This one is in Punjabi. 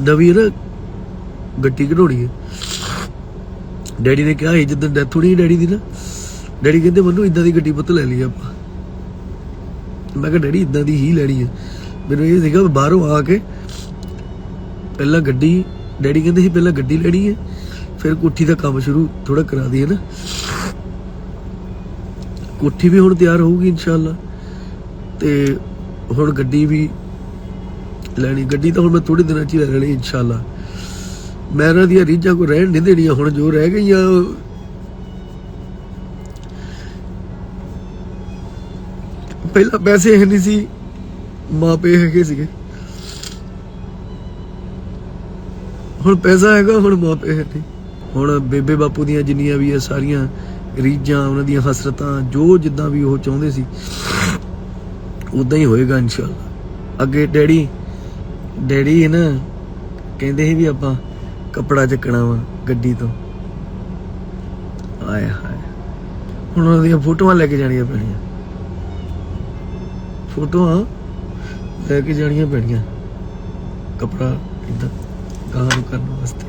ਨਵੀਂ ਗੱਡੀ ਕਢਾਉਣੀ ਹੈ। ਡੈਡੀ ਨੇ ਕਿਹਾ ਸੀ ਜਦੋਂ ਡੈਥ ਹੋਣੀ ਡੈਡੀ ਦੀ ਨਾ, ਡੈਡੀ ਕਹਿੰਦੇ, ਮੈਨੂੰ ਇਦਾਂ ਦੀ ਗੱਡੀ ਪੁੱਤ ਲੈ ਲਈ ਆਪਾਂ। ਮੈਂ ਕਿਹਾ, ਡੈਡੀ ਇਦਾਂ ਦੀ ਹੀ ਲੈਣੀ ਹੈ। ਮੈਨੂੰ ਇਹ ਸੀਗਾ ਬਾਹਰੋਂ ਆ ਕੇ ਪਹਿਲਾਂ ਗੱਡੀ, ਡੈਡੀ ਕਹਿੰਦੇ ਸੀ ਪਹਿਲਾਂ ਗੱਡੀ ਲੈਣੀ ਹੈ, ਫਿਰ ਕੋਠੀ ਦਾ ਕੰਮ ਸ਼ੁਰੂ ਥੋੜਾ ਕਰਾ ਦਈਏ ਨਾ। ਕੋਠੀ ਵੀ ਹੁਣ ਤਿਆਰ ਹੋਊਗੀ, ਇਨਸ਼ਾਅੱਲਾ। ਤੇ ਹੁਣ ਗੱਡੀ ਵੀ ਲੈਣੀ, ਗੱਡੀ ਤਾਂ ਹੁਣ ਮੈਂ ਥੋੜੀ ਦਿਨਾਂ ਚ ਹੀ ਲੈ ਲੈਣੀ, ਇਨਸ਼ਾਅੱਲਾ। ਮੈਂ ਇਹਨਾਂ ਦੀਆਂ ਰੀਝਾਂ ਕੋ ਰਹਿਣ ਨਹੀਂ ਦੇਣੀਆਂ, ਹੁਣ ਜੋ ਰਹਿ ਗਈਆਂ, ਉਹ- ਪਹਿਲਾਂ ਪੈਸੇ ਹੈ ਨਹੀਂ ਸੀ ਮਾਪੇ ਹੈਗੇ ਸੀਗੇ। ਹੁਣ ਪੈਸਾ ਹੈਗਾ, ਹੁਣ ਮਾਪੇ ਹੈ ਨਹੀਂ। ਹੁਣ ਬੇਬੇ ਬਾਪੂ ਦੀਆਂ ਜਿੰਨੀਆਂ ਵੀ ਆ ਸਾਰੀਆਂ ਰੀਝਾਂ, ਉਹਨਾਂ ਦੀਆਂ ਹਸਰਤਾਂ, ਜੋ ਜਿੱਦਾਂ ਵੀ ਉਹ ਚਾਹੁੰਦੇ ਸੀ, ਉਦਾਂ ਹੀ ਹੋਏਗਾ, ਇਨਸ਼ਾਅੱਲਾ। ਅੱਗੇ ਡੈਡੀ ਡੈਡੀ ਨਾ, ਕਹਿੰਦੇ ਸੀ ਵੀ ਆਪਾਂ ਕੱਪੜਾ ਚੱਕਣਾ ਵਾ ਗੱਡੀ ਤੋਂ। ਆਏ ਹਾਏ। ਹੁਣ ਉਹਨਾਂ ਦੀਆਂ ਫੋਟੋਆਂ ਲੈ ਕੇ ਜਾਣੀਆਂ ਪੈਣੀਆਂ। ਫੋਟੋਆਂ ਲੈ ਕੇ ਜਾਣੀਆਂ ਪੈਣੀਆਂ। ਕਪੜਾ ਇਦਾਂ ਗਾਂ ਨੂੰ ਕਰਨ ਵਾਸਤੇ।